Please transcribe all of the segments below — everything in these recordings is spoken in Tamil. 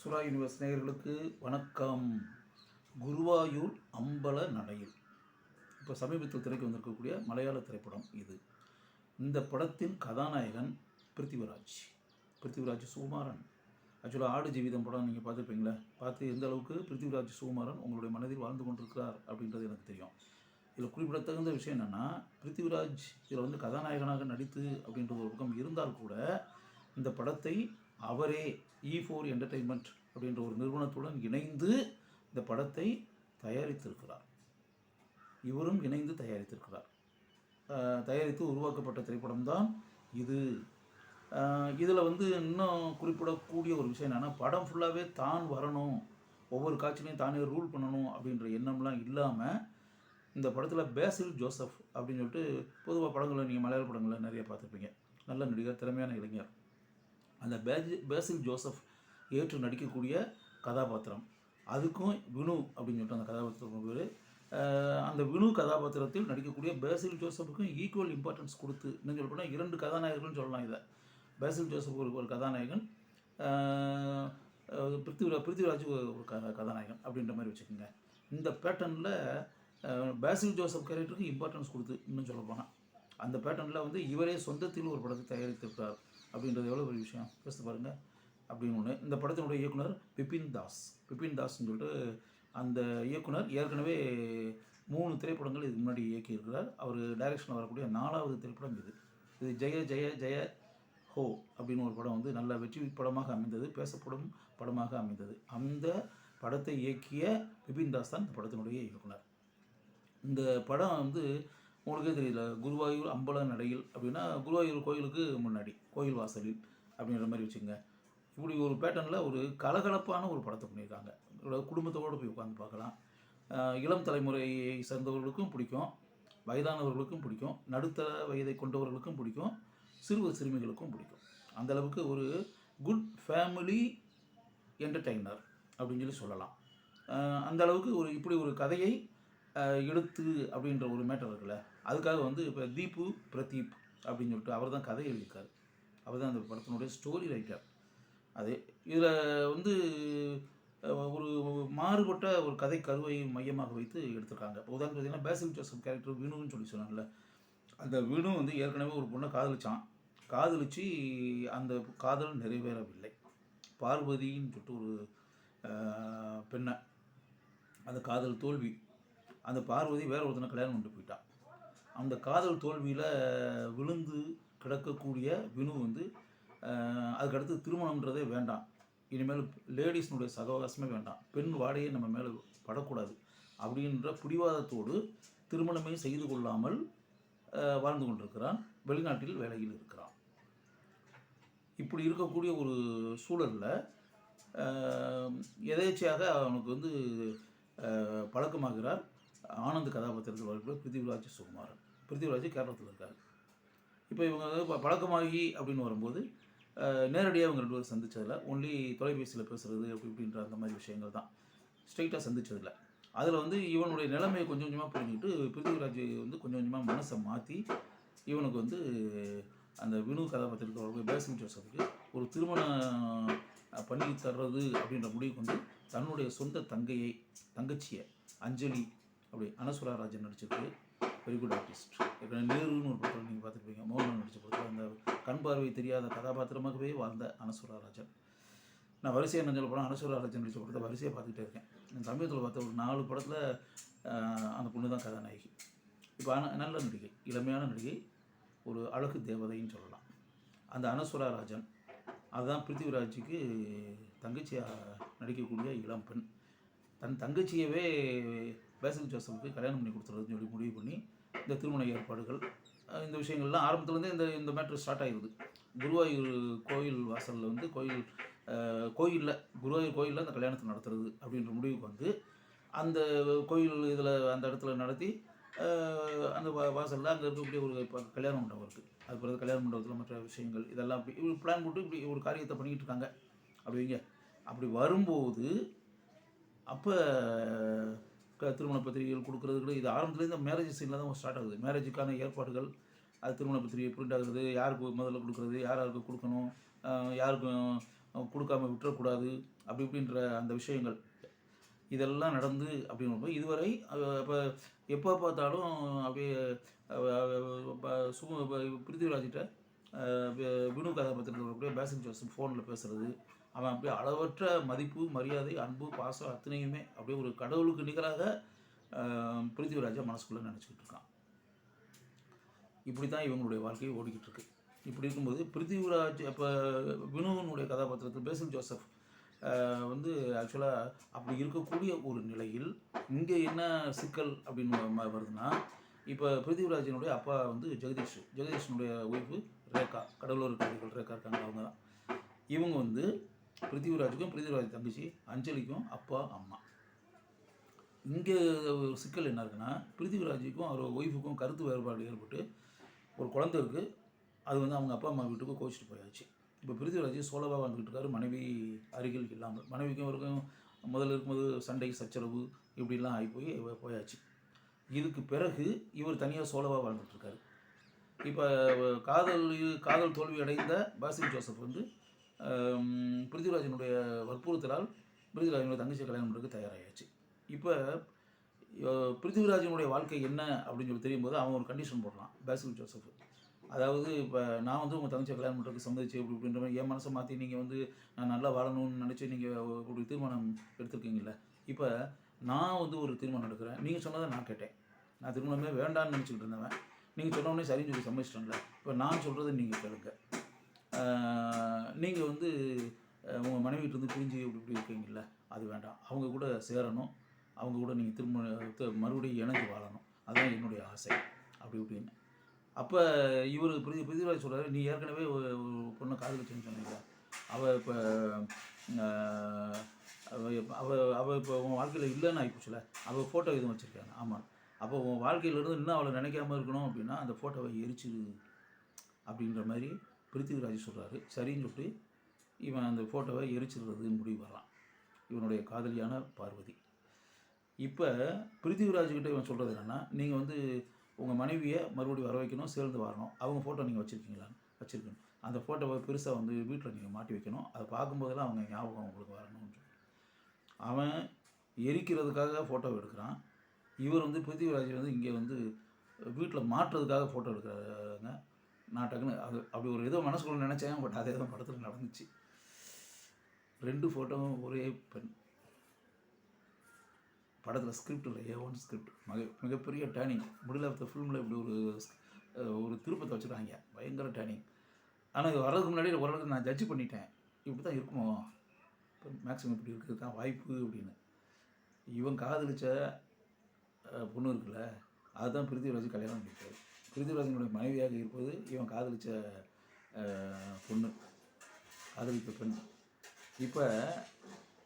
சுரா யூனிவர்ஸ் நேயர்களுக்கு வணக்கம். குருவாயூர் அம்பல நடையில். இப்போ சமீபத்தில் திரைக்கு வந்திருக்கக்கூடிய மலையாள திரைப்படம் இது. இந்த படத்தின் கதாநாயகன் பிருத்திவிராஜ். பிருத்திவிராஜ் சுகுமாரன். ஆக்சுவலாக ஆடு ஜீவிதம் படம் நீங்கள் பார்த்துருப்பீங்களே பார்த்து எந்த அளவுக்கு பிருத்திவிராஜ் சுகுமாரன் உங்களுடைய மனதில் வாழ்ந்து கொண்டிருக்கிறார் அப்படின்றது எனக்கு தெரியும். இதில் குறிப்பிடத்தகுந்த விஷயம் என்னென்னா பிருத்திவிராஜ் இதில் வந்து கதாநாயகனாக நடித்து அப்படின்றது ஒரு பக்கம் இருந்தால் கூட இந்த படத்தை அவரே இ ஃபோர் என்டர்டெயின்மெண்ட் அப்படின்ற ஒரு நிறுவனத்துடன் இணைந்து இந்த படத்தை தயாரித்திருக்கிறார். இவரும் இணைந்து தயாரித்திருக்கிறார். தயாரித்து உருவாக்கப்பட்ட திரைப்படம் தான் இது இதில் வந்து இன்னும் குறிப்பிடக்கூடிய ஒரு விஷயம் என்னென்னா படம் ஃபுல்லாகவே தான் வரணும். ஒவ்வொரு காட்சிலையும் தானே ரூல் பண்ணணும் அப்படின்ற எண்ணம்லாம் இல்லாமல் இந்த படத்தில் பேசில் ஜோசப் அப்படின்னு சொல்லிட்டு பொதுவாக படங்களை நீங்கள் மலையாள படங்களில் நிறைய பார்த்துருப்பீங்க. நல்ல நடிகர் திறமையான இளைஞர். அந்த பேஜி பேசில் ஜோசப் ஏற்று நடிக்கக்கூடிய கதாபாத்திரம். அதுக்கும் வினு அப்படின்னு சொல்லிட்டு அந்த கதாபாத்திரம் பேர். அந்த வினு கதாபாத்திரத்தில் நடிக்கக்கூடிய பேசில் ஜோசப்புக்கும் ஈக்குவல் இம்பார்ட்டன்ஸ் கொடுத்து இன்னும் சொல்ல இரண்டு கதாநாயகர்கள்னு சொல்லலாம் இதை. பேசில் ஜோசப் ஒரு ஒரு கதாநாயகன் பிருத்திவிரா பிருத்திவிராஜ் ஒரு ஒரு க கதாநாயகன் அப்படின்ற மாதிரி வச்சுக்கோங்க. இந்த பேட்டர்னில் பேசில் ஜோசப் கேரக்டருக்கு இம்பார்ட்டன்ஸ் கொடுத்து இன்னும் சொல்ல போனால் அந்த பேட்டர்னில் வந்து இவரே சொந்தத்தில் ஒரு படத்தை தயாரித்திருக்கிறார். அப்படின்றது எவ்வளோ பெரிய விஷயம்? யோசித்து பாருங்கள் அப்படின்னு ஒன்று இந்த படத்தினுடைய இயக்குனர் பிபின் தாஸ். பிபின் தாஸ்ன்னு சொல்லிட்டு அந்த இயக்குனர் ஏற்கனவே மூணு திரைப்படங்கள் இதுக்கு முன்னாடி இயக்கியிருக்கிறார். அவர் டைரக்ஷனில் வரக்கூடிய நாலாவது திரைப்படம் இது. இது ஜெய ஜெய ஜெய ஹோ அப்படின்னு ஒரு படம் வந்து நல்ல வெற்றி படமாக அமைந்தது பேசப்படும் படமாக அமைந்தது. அந்த படத்தை இயக்கிய பிபின் தாஸ் தான் இந்த படத்தினுடைய இயக்குனர். இந்த படம் வந்து உங்களுக்கே தெரியல குருவாயூர் அம்பல நடையில் அப்படின்னா குருவாயூர் கோயிலுக்கு முன்னாடி கோயில் வாசலில் அப்படின்ற மாதிரி வச்சுங்க இப்படி ஒரு பேட்டர்னில் ஒரு கலகலப்பான ஒரு படத்தை பண்ணியிருக்காங்க. குடும்பத்தோடு போய் உட்காந்து பார்க்கலாம். இளம் தலைமுறையை சேர்ந்தவர்களுக்கும் பிடிக்கும் வயதானவர்களுக்கும் பிடிக்கும் நடுத்தர வயதை கொண்டவர்களுக்கும் பிடிக்கும் சிறுவர் சிறுமிகளுக்கும் பிடிக்கும். அந்த அளவுக்கு ஒரு குட் ஃபேமிலி என்டர்டெய்னர் அப்படின்னு சொல்லி சொல்லலாம். அந்த அளவுக்கு ஒரு இப்படி ஒரு கதையை எழுத்து எடுத்து அப்படின்ற ஒரு மேட்டர் இருக்குல்ல அதுக்காக வந்து இப்போ தீபு பிரதீப் அப்படின்னு சொல்லிட்டு அவர் தான் கதை எழுதியிருக்கார். அவர் தான் அந்த படத்தினுடைய ஸ்டோரி ரைட்டர் அது இதில் வந்து ஒரு மாறுபட்ட ஒரு கதை கருவை மையமாக வைத்து எடுத்திருக்காங்க. இப்போ உதாரணம் பார்த்தீங்கன்னா பேசில் ஜோசப் கேரக்டர் வினுன்னு சொல்லி சொன்னாங்கல்ல. அந்த வினு வந்து ஏற்கனவே ஒரு பொண்ணை காதலிச்சான். காதலிச்சு அந்த காதல் நிறைவேறவில்லை. பார்வதின்னு சொல்லிட்டு ஒரு பெண்ணை. அந்த காதல் தோல்வி. அந்த பார்வதி வேற ஒருத்தனை கல்யாணம் கொண்டு போயிட்டான் அந்த காதல் தோல்வியில் விழுந்து கிடக்கக்கூடிய வினு வந்து அதுக்கடுத்து திருமணம்ன்றதே வேண்டாம். இனிமேல் லேடிஸ்னுடைய சகவாசமே வேண்டாம். பெண் வாடையை நம்ம மேலே படக்கூடாது. அப்படின்ற பிடிவாதத்தோடு திருமணமே செய்து கொள்ளாமல் வாழ்ந்து கொண்டிருக்கிறான். வெளிநாட்டில் வேலையில் இருக்கிறான். இப்படி இருக்கக்கூடிய ஒரு சூழலில் எதேச்சையாக அவனுக்கு வந்து பழக்கமாகிறார். ஆனந்த் கதாபாத்திரத்தில் வரக்கூடிய பிருத்திவிராஜ் சுகுமாரன். பிருத்திவிராஜ் கேரளத்தில் இருக்கார். இப்போ இவங்க பழக்கமாகி அப்படின்னு வரும்போது நேரடியாக இவங்க ரெண்டு பேரும் சந்தித்ததில் ஒன்லி தொலைபேசியில் பேசுகிறது அப்படி இப்படின்ற அந்த மாதிரி விஷயங்கள் தான். ஸ்ட்ரைட்டாக சந்திச்சதில்ல. அதில் வந்து இவனுடைய நிலைமையை கொஞ்சம் கொஞ்சமாக புரிஞ்சுக்கிட்டு பிருத்திவிராஜ் வந்து கொஞ்சம் கொஞ்சமாக மனசை மாற்றி இவனுக்கு வந்து அந்த வினு கதாபாத்திரத்தோட வரக்கூடிய பேசிங் ஜோசப்புக்கு ஒரு திருமணம் பண்ணி தர்றது அப்படின்ற முடிவு கொண்டு தன்னுடைய சொந்த தங்கையை தங்கச்சியை அஞ்சலி அப்படி அனசுரா ராஜன் நடிச்சிருக்கு வெரி குட் ஆர்டிஸ்ட் ஏற்கனவே நேருன்னு ஒரு படத்தில் நீங்கள் பார்த்துருப்பீங்க மோகன் நடிச்ச படத்தில் அந்த கண் பார்வை தெரியாத கதாபாத்திரமாகவே வாழ்ந்த அனசுரா ராஜன் நான் வரிசையாக நஞ்சல் படம் அனசுரா ராஜன் நடிச்ச படத்தை வரிசையாக பார்த்துக்கிட்டே இருக்கேன். நான் சமீபத்தில் பார்த்த ஒரு நாலு படத்தில் அந்த பொண்ணு தான் கதாநாயகி. இப்போ ஆன நல்ல நடிகை இளமையான நடிகை ஒரு அழகு தேவதைன்னு சொல்லலாம். அந்த அனசுரா ராஜன் அதுதான் பிருத்திவிராஜுக்கு தங்கச்சியாக நடிக்கக்கூடிய இளம் பெண். தன் தங்கச்சியவே பேசில் ஜோசப்புக்கு கல்யாணம் பண்ணி கொடுத்துறதுன்னு சொல்லி முடிவு பண்ணி இந்த திருமண ஏற்பாடுகள் இந்த விஷயங்கள்லாம் ஆரம்பத்துலேருந்தே இந்த இந்த மேட்ரு ஸ்டார்ட் ஆகிருது குருவாயூர் கோயில் வாசலில் வந்து கோயில் கோயிலில் குருவாயூர் கோயிலில் அந்த கல்யாணத்தை நடத்துறது அப்படின்ற முடிவுக்கு வந்து அந்த கோயில் இதில் அந்த இடத்துல நடத்தி அந்த வாசலில் அங்கே இருக்கக்கூடிய ஒரு இப்போ கல்யாண மண்டபம் இருக்குது அது பிறகு கல்யாண மண்டபத்தில் மற்ற விஷயங்கள் இதெல்லாம் அப்படி இப்படி பிளான் போட்டு இப்படி ஒரு காரியத்தை பண்ணிக்கிட்டு இருக்காங்க. அப்படிங்க. அப்படி வரும்போது அப்போ திருமண பத்திரிகைகள் கொடுக்குறதுக்கு இது ஆரம்பத்துலேருந்து மேரேஜ் சீனில் தான் ஸ்டார்ட் ஆகுது. மேரேஜுக்கான ஏற்பாடுகள் அது திருமண பத்திரிகை பிரிண்ட் ஆகுறது யாருக்கு முதல்ல கொடுக்குறது யார் யாருக்கு கொடுக்கணும் யாருக்கும் கொடுக்காம விட்டுறக்கூடாது அப்படி இப்படின்ற அந்த விஷயங்கள். இதெல்லாம் நடந்து அப்படின்னு இதுவரை இப்போ எப்போ பார்த்தாலும் அப்படியே அவ- சு பிருத்திவிராஜிட்ட வினு கதாபாத்திரத்தில் வரக்கூடிய பேசன் ஜோசப் ஃபோனில் பேசுறது அவன் அப்படியே அளவற்ற மதிப்பு மரியாதை அன்பு பாசம் அத்தனையுமே அப்படியே ஒரு கடவுளுக்கு நிகராக பிருத்திவிராஜா மனசுக்குள்ளே நினச்சிக்கிட்டு இருக்கான். இப்படி தான் இவங்களுடைய வாழ்க்கையை ஓடிக்கிட்டு இருக்கு. இப்படி இருக்கும்போது பிருத்திவிராஜ் இப்போ வினுவனுடைய கதாபாத்திரத்தில் பேசல் ஜோசப் வந்து ஆக்சுவலாக அப்படி இருக்கக்கூடிய ஒரு நிலையில் இங்கே என்ன சிக்கல் அப்படின்னு வருதுன்னா இப்போ பிருத்திவிராஜனுடைய அப்பா வந்து ஜெகதீஷ் ஜெகதீஷனுடைய ஒய்ஃபு ரேகா கடலூர் கவிகள் ரேகா இருக்காங்க அவங்க தான் இவங்க வந்து பிருத்திவிராஜுக்கும் பிருத்திவிராஜ் தங்கச்சி அஞ்சலிக்கும் அப்பா அம்மா. இங்கே ஒரு சிக்கல் என்ன இருக்குன்னா பிருத்திவிராஜுக்கும் அவர் ஒய்ஃபுக்கும் கருத்து வேறுபாடு ஏற்பட்டு ஒரு குழந்தை இருக்குது அது வந்து அவங்க அப்பா அம்மா வீட்டுக்கு கோச்சிட்டு போயாச்சு. இப்போ பிருத்திவிராஜ் சோலவா வந்துக்கிட்டு இருக்காரு மனைவி அருகில் இல்லாமல். மனைவிக்கும் அவருக்கும் முதல்ல இருக்கும்போது சண்டை சச்சரவு இப்படிலாம் ஆகி போய் போயாச்சு. இதுக்கு பிறகு இவர் தனியாக சோலவா வாழ்ந்துட்டுருக்காரு இப்போ காதல் காதல் தோல்வி அடைந்த பாசிங் ஜோசப் வந்து பிருத்திவிராஜனுடைய வற்புறுத்தலால் பிருத்திவிராஜனுடைய தங்கச்சி கல்யாணம் பண்ணுறதுக்கு தயாராகியாச்சு. இப்போ பிருத்திவிராஜனுடைய வாழ்க்கை என்ன அப்படின்னு சொல்லி தெரியும் போது அவன் ஒரு கண்டிஷன் போடுறான் பேசில் ஜோசப். அதாவது இப்போ நான் வந்து உங்கள் தங்கச்சி கல்யாணம் பண்ணுறதுக்கு சம்மதிச்சு இப்படி இப்படின்ற மாதிரி என் மனசை மாற்றி நீங்கள் வந்து நான் நல்லா வாழணும்னு நினச்சி நீங்கள் இப்படி தீர்மானம் எடுத்திருக்கீங்கல்ல. இப்போ நான் வந்து ஒரு தீர்மானம் எடுக்கிறேன். நீங்கள் சொன்னதை நான் கேட்டேன். நான் திருமணமே வேண்டாம்னு நினச்சிக்கிட்டு இருந்தவன். நீங்கள் சொன்ன உடனே சரின்னு சொல்லி சம்மதிச்சிட்டேன்ல. இப்போ நான் சொல்கிறத நீங்கள் கேளுங்க. நீங்கள் வந்து உங்கள் மனைவிட்டு இருந்து பிரிஞ்சு இப்படி இப்படி இருக்கீங்கல்ல அது வேண்டாம். அவங்க கூட சேரணும். அவங்க கூட நீங்கள் திரும்ப மறுபடியும் இணைஞ்சு வாழணும். அதுதான் என்னுடைய ஆசை. அப்படி இப்படின்னு. அப்போ இவர் பிரிதி பிரிதிராஜ் சொல்கிறாரு நீ ஏற்கனவே ஒரு ஒரு பொண்ணை காதலிச்சுன்னு சொன்னீங்க. அவள் இப்போ அவள் அவள் அவள் இப்போ உன் வாழ்க்கையில் இல்லைன்னு ஆகிப்போச்சுல அவள் ஃபோட்டோ எதுவும் வச்சுருக்காங்க ஆமாம் அப்போ உன் வாழ்க்கையிலேருந்து இன்னும் அவளை நினைக்காம இருக்கணும் அப்படின்னா அந்த ஃபோட்டோவை எரிச்சிரு. அப்படின்ற மாதிரி பிருத்திவிராஜ் சொல்கிறாரு சரின்னு சொல்லிட்டு இவன் அந்த ஃபோட்டோவை எரிச்சிடுறதுன்னு முடிவு வர்றான். இவனுடைய காதலியான பார்வதி. இப்போ பிருத்திவிராஜ்கிட்ட இவன் சொல்கிறது என்னென்னா நீங்கள் வந்து உங்கள் மனைவியை மறுபடியும் வர வைக்கணும் சேர்ந்து வரணும். அவங்க ஃபோட்டோ நீங்கள் வச்சுருக்கீங்களான்னு வச்சுருக்கணும். அந்த ஃபோட்டோவை பெருசாக வந்து வீட்டில் நீங்கள் மாட்டி வைக்கணும். அதை பார்க்கும்போதெல்லாம் அவங்க ஞாபகம் உங்களுக்கு வரணும்னு சொல்லி. அவன் எரிக்கிறதுக்காக ஃபோட்டோ எடுக்கிறான். இவர் வந்து பிருத்திவிராஜ் வந்து இங்கே வந்து வீட்டில் மாட்டுறதுக்காக ஃபோட்டோ எடுக்கிறாங்க நான் டக்குன்னு அது அப்படி ஒரு ஏதோ மனசுக்குள்ள நினச்சேன் பட் அதே தான் படத்தில் நடந்துச்சு. ரெண்டு ஃபோட்டோவும் ஒரே பெண். படத்தில் ஸ்கிரிப்ட் இல்லை ஏ ஒன் ஸ்கிரிப்ட் மிக மிகப்பெரிய டேனிங் மிடில் ஆஃப் த ஃபிலிமில் இப்படி ஒரு ஒரு திருப்பத்தை வச்சுருக்காங்க. பயங்கர டேனிங் ஆனால் இது வர்றதுக்கு முன்னாடி ஓரளவுக்கு நான் ஜட்ஜ் பண்ணிட்டேன். இப்படி தான் இருக்குமோ மேக்ஸிமம் இப்படி இருக்கிறது தான் வாய்ப்பு அப்படின்னு. இவன் காதலிச்ச பொண்ணு இருக்குல்ல அதுதான் பிரித்திவிராஜ் கல்யாணம் பண்ணிட்டாரு பிருத்திவிராஜனுடைய மனைவியாக இருப்பது இவன் காதலிச்ச பொண்ணு காதலித்த பெண். இப்போ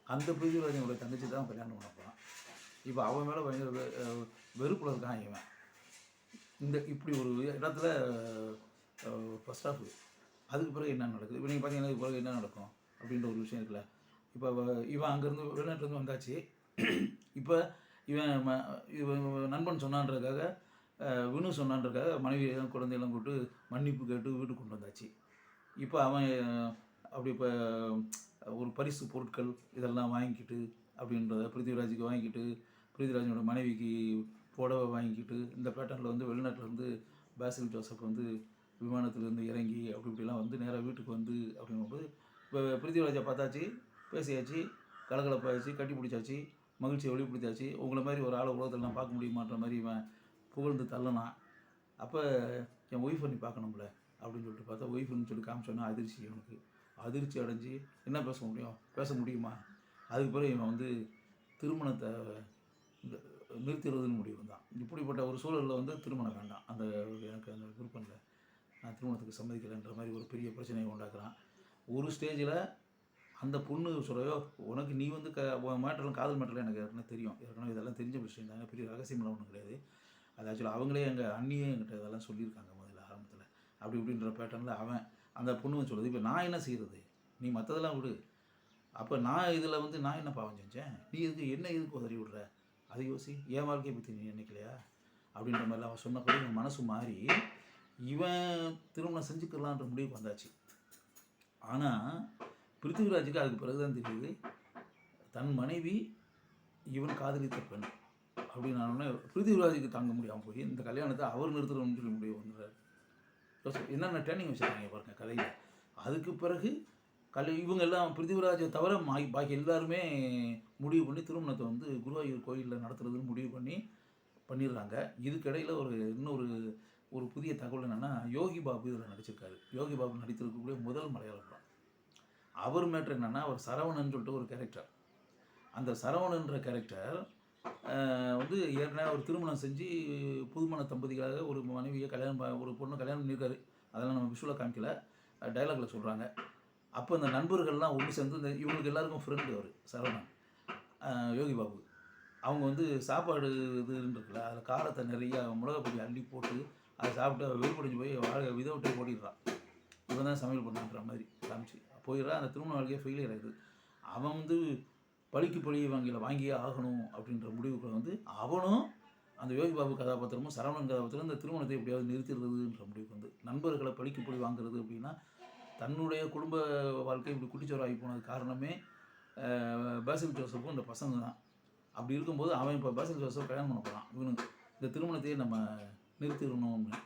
அந்த பிருத்திவிராஜனுடைய தங்கச்சி தான் கல்யாணம் பண்ண போகிறான் இப்போ அவன் மேலே பயங்கர வெறுப்புல இருக்கான் இவன். இந்த இப்படி ஒரு இடத்துல ஃபஸ்ட் ஆஃப் அதுக்கு பிறகு என்ன நடக்குது? இப்போ நீங்கள் பார்த்தீங்கன்னா இதுக்கு பிறகு என்ன நடக்கும்? அப்படின்ற ஒரு விஷயம் இருக்குல்ல. இப்போ இவன் அங்கேருந்து வெளிநாட்டுலேருந்து வந்தாச்சு. இப்போ இவன் ம- இவன் நண்பன் சொன்னான்றதுக்காக வினு சொன்னான்றக்காக மனைவி எல்லாம் குழந்தையெல்லாம் கூப்பிட்டு மன்னிப்பு கேட்டு வீட்டுக்கு கொண்டு வந்தாச்சு. இப்போ அவன் அப்படி இப்போ ஒரு பரிசு பொருட்கள் இதெல்லாம் வாங்கிக்கிட்டு அப்படின்றத பிருத்திவிராஜுக்கு வாங்கிக்கிட்டு பிருத்திவிராஜனோட மனைவிக்கு புடவை வாங்கிக்கிட்டு இந்த பேட்டர்னில் வந்து வெளிநாட்டிலேருந்து பேசில் ஜோசப் வந்து விமானத்துலேருந்து இறங்கி அப்படி இப்படிலாம் வந்து நேராக வீட்டுக்கு வந்து அப்படிங்கும்போது இப்போ பிருத்திவிராஜை பார்த்தாச்சு பேசியாச்சு கலகலப்பாச்சு கட்டி பிடிச்சாச்சு மகிழ்ச்சியை வெளிப்படுத்தாச்சு உங்களை மாதிரி ஒரு ஆளை உலகத்தில் நான் பார்க்க முடியுமான்ற மாதிரி இவன் புகழ்ந்து தள்ளனா அப்போ என் ஒய்ஃப் நீ பார்க்கணும்ல அப்படின்னு சொல்லிட்டு பார்த்தா ஒய்ஃப்னு சொல்லி காமிச்சோன்னா அதிர்ச்சி இவனுக்கு அதிர்ச்சி அடைஞ்சு என்ன பேச முடியும்? பேச முடியுமா? அதுக்கு பிறகு இவன் வந்து திருமணத்தை நிறுத்திடுவதுன்னு நிறுத்திடுறதுன்னு முடிவு தான். இப்படிப்பட்ட ஒரு சூழலில் வந்து திருமணம் வேண்டாம். அந்த எனக்கு அந்த விருப்பம் நான் திருமணத்துக்கு சம்மதிக்கலைன்ற மாதிரி ஒரு பெரிய பிரச்சனையை உண்டாக்குறான். ஒரு ஸ்டேஜில் அந்த பொண்ணு சொல்லையோ உனக்கு நீ வந்து க உன் மேட்டர்லாம் காதல் மேட்டர்லாம் எனக்கு ஏற்கனவே தெரியும். ஏற்கனவே இதெல்லாம் தெரிஞ்ச விஷயம் தாங்க பெரிய ரகசியம்லாம் ஒன்றும் கிடையாது. அது ஆக்சுவலாக அவங்களே எங்கள் அண்ணியே என்கிட்ட இதெல்லாம் சொல்லியிருக்காங்க முதல்ல ஆரம்பத்தில். அப்படி இப்படின்ற பேட்டர்னில் அவன் அந்த பொண்ணு சொல்லுது இப்போ நான் என்ன செய்கிறது நீ மற்றதெல்லாம் விடு. அப்போ நான் இதில் வந்து நான் என்ன பாவம் செஞ்சேன்? நீ இதுக்கு என்ன இதுக்கு உதறி விடுற? அதை யோசி. என் வாழ்க்கையை பற்றி நீ நினைக்கலையா? அப்படின்ற மாதிரிலாம் அவன் சொன்னபடி என் மனசு மாறி இவன் திருமணம் செஞ்சுக்கலான்ற முடிவுக்கு வந்தாச்சு. ஆனால் பிருத்திவிராஜுக்கு அதுக்கு பிறகுதான் தெரியுது தன் மனைவி இவன் காதலித்த பெண். அப்படின்னு பிருத்திவிராஜுக்கு தாங்க முடியாமல் போய் இந்த கல்யாணத்தை அவர் நிறுத்தணும்னு சொல்லி முடிவு வந்துடுறாரு என்னென்ன ட்ரைனிங் வச்சுருக்காங்க பாருங்கள் கதையில். அதுக்கு பிறகு கல் இவங்க எல்லாம் பிருத்திவிராஜை தவிர மா- பாக்கி எல்லாருமே முடிவு பண்ணி திருமணத்தை வந்து குருவாயூர் கோயிலில் நடத்துறதுன்னு முடிவு பண்ணி பண்ணிடுறாங்க. இதுக்கிடையில் ஒரு இன்னொரு ஒரு புதிய தகவல் என்னென்னா யோகி பாபு இதில் நடிச்சிருக்காரு. யோகி பாபு நடித்திருக்கக்கூடிய முதல் மலையாள படம். அவர் மேட்ரு என்னென்னா அவர் சரவணன் சொல்லிட்டு ஒரு கேரக்டர் அந்த சரவணன்ற கேரக்டர் வந்து ஏற்கனவே ஒரு திருமணம் செஞ்சு புதுமண தம்பதிகளாக ஒரு மனைவியை கல்யாணம் ஒரு பொண்ணு கல்யாணம் பண்ணியிருக்காரு. அதெல்லாம் நம்ம விஷுவலாக காமிக்கல. டைலாகில் சொல்கிறாங்க அப்போ இந்த நண்பர்கள்லாம் ஒன்று சேர்ந்து இந்த இவங்களுக்கு எல்லாருக்கும் ஃப்ரெண்டு அவர் சரவணன். யோகி பாபு. அவங்க வந்து சாப்பாடு இதுன்னு இருக்குல்ல அதில் காரத்தை நிறையா மிளகா பொடி அள்ளி போட்டு அதை சாப்பிட்டு வெறுப்படைஞ்சு போய் வாழ்க்கை விதவிட்டே ஓடிடுறான் இவன் தான் சமையல் பண்ணான்ற மாதிரி காமிச்சு. போயிடுறான் அந்த திருமண வாழ்க்கையே ஃபெயிலியர் ஆகுது அவன் வந்து பழிக்கு பழி வாங்கில வாங்கியே ஆகணும் அப்படின்ற முடிவுக்கு வந்து அவனும் அந்த யோகி பாபு கதாபாத்திரமும் சரவணன் கதாபாத்திரம் இந்த திருமணத்தை எப்படியாவது நிறுத்திடுறதுன்ற முடிவுக்கு வந்து நண்பர்களை பழிக்கு பழி வாங்குறது அப்படின்னா தன்னுடைய குடும்ப வாழ்க்கை இப்படி குட்டிச்சோராகி போனது காரணமே பேசல் ஜோசப்பும் இந்த பசங்க தான். அப்படி இருக்கும்போது அவன் இப்போ பேசல் ஜோசப் கல்யாணம் பண்ண போகிறான் இவனுக்கு இந்த திருமணத்தையே நம்ம நிறுத்திடணும்னு.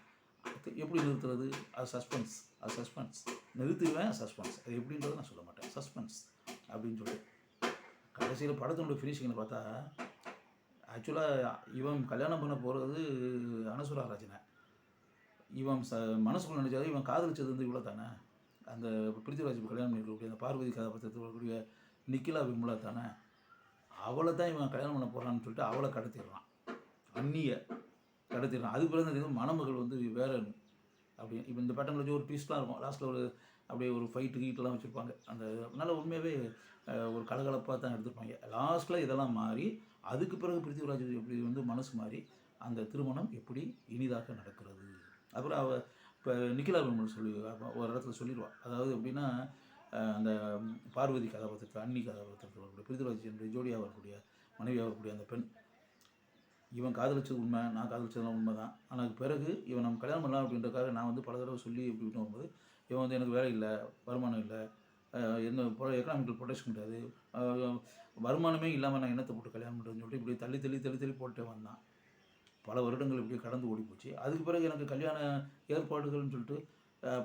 அது எப்படி நிறுத்துறது? அது சஸ்பென்ஸ் அது சஸ்பென்ஸ் நிறுத்துவேன் சஸ்பென்ஸ் அது எப்படின்றத நான் சொல்ல மாட்டேன். சஸ்பென்ஸ் அப்படின்னு சொல்லிட்டு. கடைசியில் படத்தினுடைய ஃபினிஷிங்னு பார்த்தா ஆக்சுவலாக இவன் கல்யாணம் பண்ண போகிறது அனசுரா ராஜனை. இவன் ச மனசுக்குள்ள நினச்சது இவன் காதலிச்சது வந்து இவ்வளோ தானே? அந்த பிருத்திவிராஜ் கல்யாணம் பண்ணிருக்கக்கூடிய அந்த பார்வதி கதாபாத்திரத்தில் வரக்கூடிய நிக்கிலா விமலா தானே? அவளை தான் இவன் கல்யாணம் பண்ண போகிறான்னு சொல்லிட்டு அவளை கடத்திடுறான் அந்நிய கடத்திடுறான் அது பிறகு மணமகள் வந்து வேற அப்படி இப்போ இந்த பேட்டர்னில் வச்சு ஒரு பீஸ்லாம் இருக்கும். லாஸ்ட்டில் ஒரு அப்படியே ஒரு ஃபைட்டு கீட்டெல்லாம் வச்சுருப்பாங்க. அந்த அதனால் உண்மையாகவே ஒரு கலகலப்பாக தான் எடுத்திருப்பாங்க லாஸ்ட்டில் இதெல்லாம் மாறி அதுக்கு பிறகு பிருத்திவிராஜ் எப்படி வந்து மனசு மாறி அந்த திருமணம் எப்படி இனிதாக நடக்கிறது? அப்புறம் அவ இப்போ நிக்கிலா பெருமாள் சொல்லி ஒரு இடத்துல சொல்லிடுவாள் அதாவது எப்படின்னா அந்த பார்வதி கதாபாத்திரத்தில் அன்னி கதாபாத்திரத்தில் வரக்கூடிய பிருத்திவிராஜ் என்னுடைய ஜோடியாக வரக்கூடிய மனைவியாக வரக்கூடிய அந்த பெண். இவன் காதலிச்சது உண்மை நான் காதலிச்சதெல்லாம் உண்மை தான் ஆனால் பிறகு இவன் நம்ம கல்யாணம் பண்ணலாம் அப்படின்றக்காக நான் வந்து பல தடவை சொல்லி எப்படி விட்டு வரும்போது இவன் வந்து எனக்கு வேலை இல்லை வருமானம் இல்லை. அஹ் என்ன எக்கனாமிக்கல் ப்ரொடெக்ஷன் கிடையாது. வருமானமே இல்லாமல் நான் என்னத்தை போட்டு கல்யாணம் பண்ணுறேன்னு சொல்லிட்டு இப்படி தள்ளி தள்ளி தள்ளி தள்ளி போட்டே வந்தான். பல வருடங்கள் இப்படி கடந்து ஓடி போச்சு. அதுக்கு பிறகு எனக்கு கல்யாண ஏற்பாடுகள்னு சொல்லிட்டு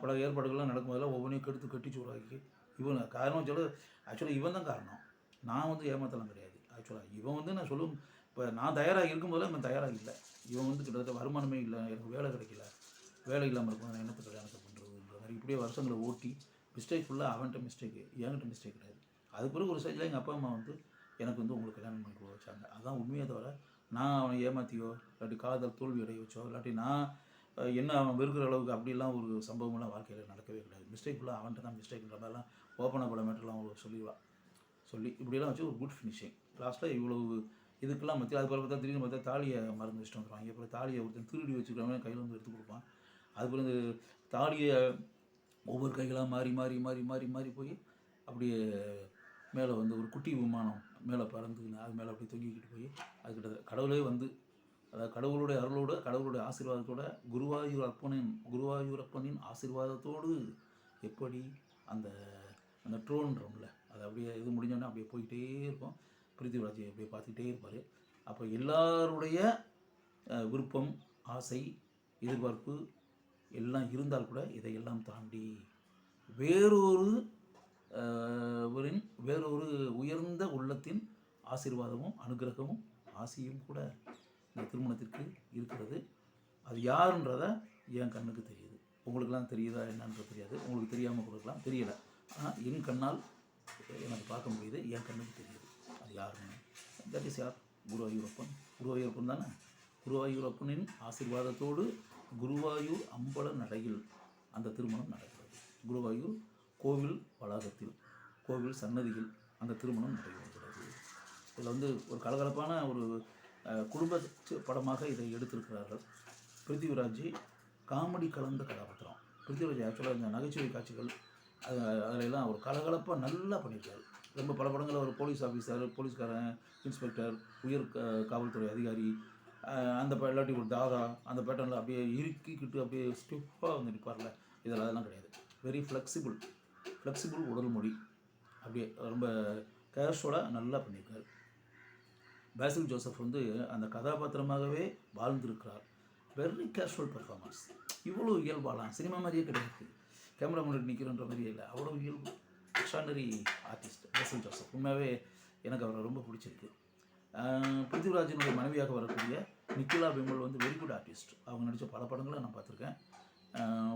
பல ஏற்பாடுகள்லாம் நடக்கும்போதெல்லாம் ஒவ்வொன்றையும் கெடுத்து கட்டி சூறாக்கி இவன் காரணம் சொல்ல ஆக்சுவலாக இவன் தான் காரணம். நான் வந்து ஏமாத்தலாம் கிடையாது. ஆக்சுவலாக இவன் வந்து நான் சொல்லும் இப்போ நான் தயாராக இருக்கும்போதெல்லாம் இவன் தயாராக இல்லை. இவன் வந்து கிட்டத்தட்ட வருமானமே இல்லை எனக்கு வேலை கிடைக்கல. வேலை இல்லாமல் இருக்கும் நான் என்னத்தை கல்யாணத்தை இப்படியே வருஷங்களை ஓட்டி மிஸ்டேக் ஃபுல்லாக அவன்கிட்ட மிஸ்டேக்கு என்கிட்ட மிஸ்டேக் கிடையாது. அது பிறகு ஒரு சைடில் எங்கள் அப்பா அம்மா வந்து எனக்கு வந்து உங்களுக்கு கல்யாணம் பண்ணி கொடுக்க வச்சாங்க. அதுதான் உண்மையை தவிர நான் அவனை ஏமாற்றியோ இல்லாட்டி காதல் தோல்வி அடைய வச்சோ இல்லாட்டி நான் என்ன அவன் வெறுக்கிற அளவுக்கு அப்படிலாம் ஒரு சம்பவம்லாம் வாழ்க்கையில் நடக்கவே கிடையாது. மிஸ்டேக் ஃபுல்லாக அவன்கிட்ட தான் மிஸ்டேக்ன்ற மாதிரிலாம் ஓப்பனாக பல மேட்டர்லாம் அவங்களுக்கு சொல்லிடுவான் சொல்லி இப்படிலாம் வச்சு ஒரு குட் ஃபினிஷிங் லாஸ்ட்டில் இவ்வளவு இதுக்கெல்லாம் மத்திய அது பார்த்தா திடீர்னு பார்த்தா தாலியை மறந்து வச்சுட்டு வந்துடுவாங்க அப்புறம் தாலியை ஒருத்தன் திருடி வச்சுக்கிறவங்க கையில் வந்து எடுத்து கொடுப்பான். அது பிறகு இந்த தாலியை ஒவ்வொரு கைகளாக மாறி மாறி மாறி மாறி மாறி போய் அப்படியே மேலே வந்து ஒரு குட்டி விமானம் மேலே பறந்து அது மேலே அப்படியே தொங்கிக்கிட்டு போய் அது அதுக்கிட்ட கடவுளே வந்து அதாவது கடவுளுடைய அருளோட கடவுளுடைய ஆசீர்வாதத்தோட குருவாயூர் அப்பனின் குருவாயூர் அப்பனின் ஆசீர்வாதத்தோடு எப்படி அந்த அந்த ட்ரோன்றோம்ல அது அப்படியே இது முடிஞ்சோடனே அப்படியே போய்கிட்டே இருக்கும். பிரித்திவிராஜ் அப்படியே பார்த்துக்கிட்டே இருப்பார். அப்போ எல்லாருடைய விருப்பம் ஆசை எதிர்பார்ப்பு எல்லாம் இருந்தால் கூட இதையெல்லாம் தாண்டி வேறொரு அஹ், வேறொரு உயர்ந்த உள்ளத்தின் ஆசீர்வாதமும் அனுகிரகமும் ஆசையும் கூட இந்த திருமணத்திற்கு இருக்கிறது. அது யாருன்றத என் கண்ணுக்கு தெரியுது. உங்களுக்கெல்லாம் தெரியுதா என்னன்றது தெரியாது. உங்களுக்கு தெரியாமல் கொடுக்கலாம். தெரியல. ஆனால் என் கண்ணால் எனக்கு பார்க்க முடியுது. என் கண்ணுக்கு தெரியுது. அது யாருன்னு. தட் இஸ் யார்? குருவாயூரப்பன் குருவாயூரப்பன் தானே? குருவாயூரப்பனின் ஆசீர்வாதத்தோடு குருவாயூர் அம்பல நடையில் அந்த திருமணம் நடக்கிறது. குருவாயூர் கோவில் வளாகத்தில் கோவில் சன்னதியில் அந்த திருமணம் நடைபெறுகிறது. இதில் வந்து ஒரு கலகலப்பான ஒரு குடும்ப படமாக இதை எடுத்திருக்கிறார்கள். பிருத்திவிராஜ் காமெடி கலந்த கதாபாத்திரம். பிருத்திவிராஜ் ஆக்சுவலாக இந்த நகைச்சுவை காட்சிகள் அது அதில் எல்லாம் ஒரு கலகலப்பாக நல்லா பண்ணியிருக்காரு. ரொம்ப பல படங்களில் ஒரு போலீஸ் ஆஃபீஸர் போலீஸ்காரன் இன்ஸ்பெக்டர் உயர் க- காவல்துறை அதிகாரி அந்த இல்லாட்டி ஒரு தாதா அந்த பேட்டர்னில் அப்படியே இறுக்கிக்கிட்டு அப்படியே ஸ்டிஃபாக வந்து நிற்பார்ல இதில் அதெல்லாம் கிடையாது. வெரி ஃப்ளெக்சிபிள் ஃப்ளெக்சிபிள் உடல் மொழி. அப்படியே ரொம்ப கேஷுவலாக நல்லா பண்ணியிருக்காரு. பேசில் ஜோசப் வந்து அந்த கதாபாத்திரமாகவே வாழ்ந்திருக்கிறார். வெரி கேஷுவல் பர்ஃபார்மன்ஸ் இவ்வளோ இயல்பாலாம் சினிமா மாதிரியே கிடையாது. கேமரா முன்னாடி நிற்கிறன்ற மாதிரியே இல்லை. அவ்வளோ இயல்பு. எக்ஸ்ட்ரானரி ஆர்டிஸ்ட் பேசில் ஜோசப் உண்மையாகவே எனக்கு அவரை ரொம்ப பிடிச்சிருக்கு. பிருத்திவிராஜனுடைய மனைவியாக வரக்கூடிய நிக்கிலா பிமல் வந்து வெரி குட் ஆர்டிஸ்ட் அவங்க நடித்த பல படங்களை நான் பார்த்துருக்கேன்.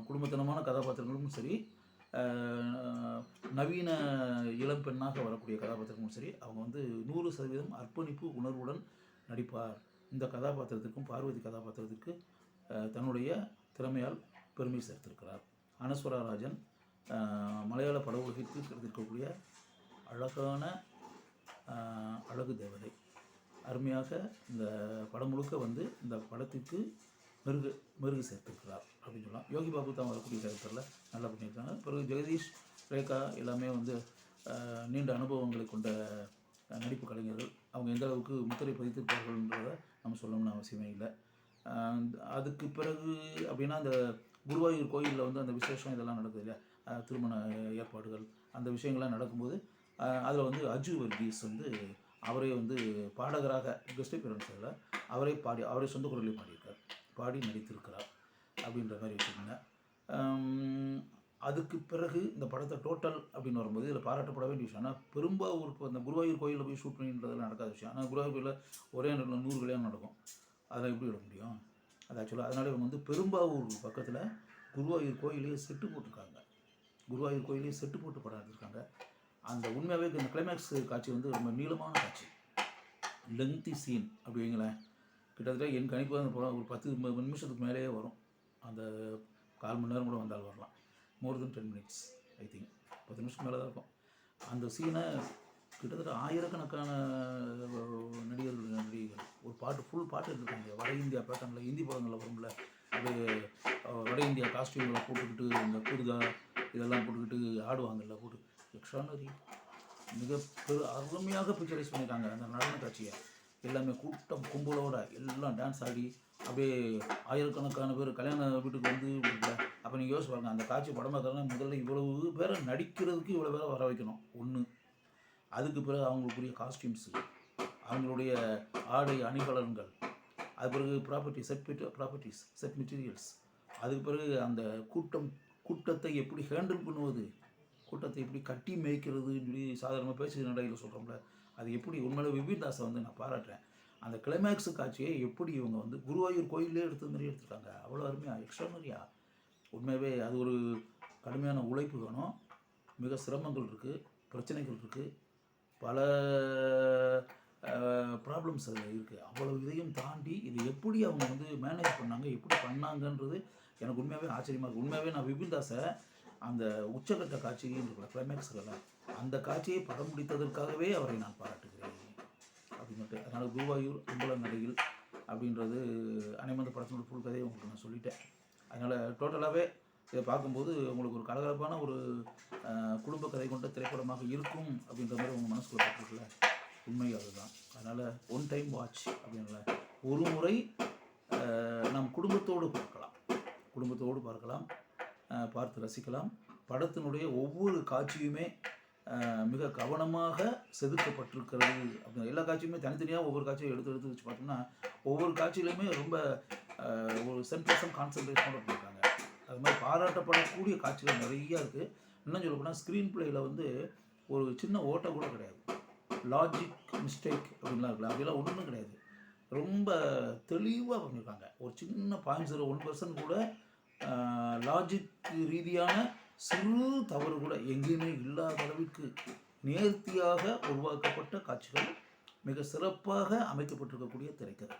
குடும்பத்தனமான கதாபாத்திரங்களும் சரி நவீன இளம் பெண்ணாக வரக்கூடிய கதாபாத்திரங்களும் சரி அவங்க வந்து நூறு சதவீதம் அர்ப்பணிப்பு உணர்வுடன் நடிப்பார். இந்த கதாபாத்திரத்திற்கும் பார்வதி கதாபாத்திரத்திற்கு தன்னுடைய திறமையால் பெருமை சேர்த்திருக்கிறார். அனஸ்வரா ராஜன் மலையாள பட உலகிற்கு கிடைத்திருக்கக்கூடிய அழகான அழகு தேவதை. அருமையாக இந்த படம் முழுக்க வந்து இந்த படத்திற்கு மெருகு மெருகு சேர்த்திருக்கிறார் அப்படின்னு சொல்லலாம். யோகி பாபு தான் வரக்கூடிய கேரக்டரில் நல்லா பண்ணியிருக்காங்க. பிறகு ஜெகதீஷ் ரேகா எல்லாமே வந்து நீண்ட அனுபவங்களை கொண்ட நடிப்பு கலைஞர்கள். அவங்க எந்த அளவுக்கு முத்திரை பதித்திருப்பார்கள்ன்றத நம்ம சொல்லணும்னு அவசியமே இல்லை. அதுக்கு பிறகு அப்படின்னா அந்த குருவாயூர் கோயிலில் வந்து அந்த விசேஷம் இதெல்லாம் நடக்குது இல்லையா? திருமண ஏற்பாடுகள் அந்த விஷயங்கள்லாம் நடக்கும்போது அதில் வந்து அஜு வர்கீஸ் வந்து அவரே வந்து பாடகராக கெஸ்ட் அப்பியரன்ஸில் அவரே பாடி அவரே சொந்த குரலில் பாடியிருக்கார். பாடி நடித்திருக்கிறார் அப்படின்ற மாதிரி வச்சுக்கோங்க. அதுக்கு பிறகு இந்த படத்தை டோட்டல் அப்படின்னு வரும்போது இதில் பாராட்டப்பட வேண்டிய விஷயம் ஆனால் பெரும்பாவூர் இப்போ இந்த குருவாயூர் கோயிலில் போய் ஷூட் பண்ணின்றதுலாம் நடக்காத விஷயம். ஆனால் குருவாயூர் கோயிலில் ஒரே நேரத்தில் நூறு கல்யாணம் நடக்கும். அதெல்லாம் எப்படி விட முடியும்? அது ஆக்சுவலாக அதனால் இவங்க வந்து பெரும்பாவூர் பக்கத்தில் குருவாயூர் கோயிலையே செட்டு போட்டிருக்காங்க. குருவாயூர் கோயிலையே செட்டு போட்டு படம் எடுத்திருக்காங்க. அந்த உண்மையாகவே இந்த கிளைமேக்ஸ் காட்சி வந்து ரொம்ப நீளமான காட்சி. லெங்தி சீன் அப்படி வைங்களேன் கிட்டத்தட்ட என் கணிப்பு அந்த படம் ஒரு பத்து நிமிஷத்துக்கு மேலேயே வரும். அந்த கால் மணி நேரம் கூட வந்தால் வரலாம். More than ten minutes I think பத்து நிமிஷம் மேலே தான் இருக்கும். அந்த சீனை கிட்டத்தட்ட ஆயிரக்கணக்கான நடிகர்கள் நடிகர்கள் நடிகைகள் ஒரு பாட்டு ஃபுல் பாட்டு எடுத்துருக்காங்க. வட இந்தியா பேட்டர்னில் ஹிந்தி படங்களில் வரும்ல. அது வட இந்தியா காஸ்டியூமில் போட்டுக்கிட்டு இந்த குருதா இதெல்லாம் போட்டுக்கிட்டு ஆடுவாங்கல்ல போட்டு எக்ஸ்ட்ரானரி மிக பெரு அருமையாக பிக்சரைஸ் பண்ணியிருக்காங்க அந்த நடன காட்சியை. எல்லாமே கூட்டம் கும்பலோட எல்லாம் டான்ஸ் ஆடி அப்படியே ஆயிரக்கணக்கான பேர் கல்யாண வீட்டுக்கு வந்து அப்போ நீங்கள் யோசிச்சு பாருங்கள் அந்த காட்சி படமாக்கிறதுனா முதல்ல இவ்வளவு பேரை நடிக்கிறதுக்கு இவ்வளோ பேரை வர வைக்கணும். ஒன்று அதுக்கு பிறகு அவங்களுக்குரிய காஸ்டியூம்ஸு அவங்களுடைய ஆடை அணிகலன்கள் அது பிறகு property set properties set materials அதுக்கு பிறகு அந்த கூட்டம் கூட்டத்தை எப்படி ஹேண்டில் பண்ணுவது கூட்டத்தை எப்படி கட்டி மேய்க்கிறதுன்னு சொல்லி சாதாரணமாக பேசுகிற நடையில் சொல்கிறோம்ல அது எப்படி உண்மையில விபின்தாஸை வந்து நான் பாராட்டுறேன். அந்த கிளைமேக்ஸ் காட்சியை எப்படி இவங்க வந்து குருவாயூர் கோயிலே எடுத்த மாதிரி எடுத்துருக்காங்க அவ்வளோ அருமையாக எக்ஸ்ட்ரானரியா உண்மையாகவே அது ஒரு கடுமையான உழைப்பு வேணும். மிக சிரமங்கள் இருக்குது பிரச்சனைகள் இருக்குது பல ப்ராப்ளம்ஸ் அதில் இருக்குது அவ்வளோ இதையும் தாண்டி இது எப்படி அவங்க வந்து மேனேஜ் பண்ணாங்க எப்படி பண்ணாங்கன்றது எனக்கு உண்மையாகவே ஆச்சரியமாக இருக்குது உண்மையாகவே நான் விபின் தாஸை அந்த உச்சகட்ட காட்சியை இருக்கிற கிளைமேக்ஸ்லாம் அந்த காட்சியை படம் முடித்ததற்காகவே அவரை நான் பாராட்டுகிறேன். அப்படின்ட்டு அதனால் குருவாயூர் அம்பலம் நடையில் அப்படின்றது அனைமந்த படத்தினோட ஃபுல் கதையை உங்களுக்கு நான் சொல்லிட்டேன். அதனால் டோட்டலாகவே இதை பார்க்கும்போது உங்களுக்கு ஒரு கலகலப்பான ஒரு குடும்ப கதை கொண்ட திரைப்படமாக இருக்கும் அப்படின்ற மாதிரி உங்கள் மனசுக்குள்ள பார்த்துருக்குல்ல உண்மை அதுதான். அதனால் ஒன் டைம் வாட்ச் அப்படின்ல ஒரு முறை நம் குடும்பத்தோடு பார்க்கலாம். குடும்பத்தோடு பார்க்கலாம். பார்த்து ரசிக்கலாம். படத்தினுடைய ஒவ்வொரு காட்சியுமே மிக கவனமாக செதுக்கப்பட்டிருக்கிறது அப்படின்னு எல்லா காட்சியுமே தனித்தனியாக ஒவ்வொரு காட்சியும் எடுத்து எடுத்து வச்சு பார்த்தோம்னா ஒவ்வொரு காட்சியிலுமே ரொம்ப ஒரு சென்ட்ரஸும் கான்சன்ட்ரேஷனோட பண்ணியிருக்காங்க அது மாதிரி பாராட்டப்படக்கூடிய காட்சிகள் நிறையா இருக்குது இன்னும் சொல்ல போனால் ஸ்க்ரீன் பிளேயில் வந்து ஒரு சின்ன ஓட்டை கூட கிடையாது. லாஜிக் மிஸ்டேக் அப்படின்லாம் இருக்குல்ல அப்படிலாம் ஒன்றும் கிடையாது. ரொம்ப தெளிவாக பண்ணியிருக்காங்க ஒரு சின்ன பாயிண்ட் ஜீரோ ஒன் பர்சன்ட் கூட லாஜிக் ரீதியான சிறு தவறு கூட எங்கேயுமே இல்லாத அளவிற்கு நேர்த்தியாக உருவாக்கப்பட்ட காட்சிகள் மிக சிறப்பாக அமைக்கப்பட்டிருக்கக்கூடிய திரைக்கதை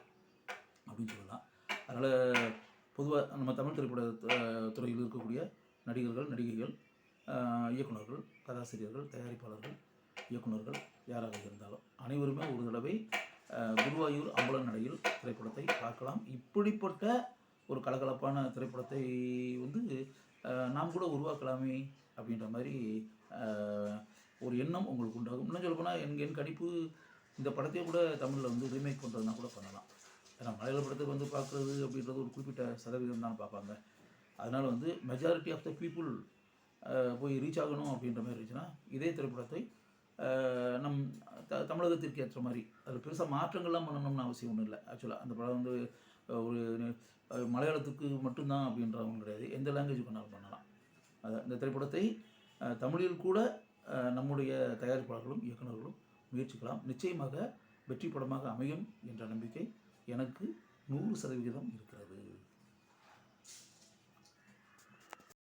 அப்படின்னு சொல்லலாம். அதனால் பொதுவாக நம்ம தமிழ் திரைப்பட துறையில் இருக்கக்கூடிய நடிகர்கள் நடிகைகள் இயக்குநர்கள் இயக்குனர்கள் கதாசிரியர்கள் தயாரிப்பாளர்கள் இயக்குனர்கள் யாராக இருந்தாலும் அனைவருமே ஒரு தடவை குருவாயூர் அம்பல நடையில் திரைப்படத்தை பார்க்கலாம். இப்படிப்பட்ட ஒரு கலகலப்பான திரைப்படத்தை வந்து நாம் கூட உருவாக்கலாமே அப்படின்ற மாதிரி ஒரு எண்ணம் உங்களுக்கு உண்டாகும். இன்னும் சொல்ல போனால் என் என் கணிப்பு இந்த படத்தையே கூட தமிழில் வந்து ரீமேக் பண்ணுறதுனா கூட பண்ணலாம். ஏன்னா மலையாள படத்துக்கு வந்து பார்க்குறது அப்படின்றது ஒரு குறிப்பிட்ட சதவீதம் தான் பார்ப்பாங்க. அதனால் வந்து மெஜாரிட்டி ஆஃப் த பீப்புள் போய் ரீச் ஆகணும் அப்படின்ற மாதிரி இருந்துச்சுன்னா இதே திரைப்படத்தை நம் த தமிழகத்திற்கு ஏற்ற மாதிரி அதில் பெருசாக மாற்றங்கள்லாம் பண்ணணும்னு அவசியம் ஒன்றும் இல்லை. ஆக்சுவலாக அந்த படம் வந்து ஒரு மலையாளத்துக்கு மட்டும்தான் அப்படின்றவங்க கிடையாது. எந்த லாங்குவேஜ் பண்ணாலும் பண்ணலாம். அது இந்த திரைப்படத்தை தமிழில் கூட நம்முடைய தயாரிப்பாளர்களும் இயக்குநர்களும் முயற்சிக்கலாம். நிச்சயமாக வெற்றி படமாக அமையும் என்ற நம்பிக்கை எனக்கு நூறு சதவிகிதம் இருக்கும்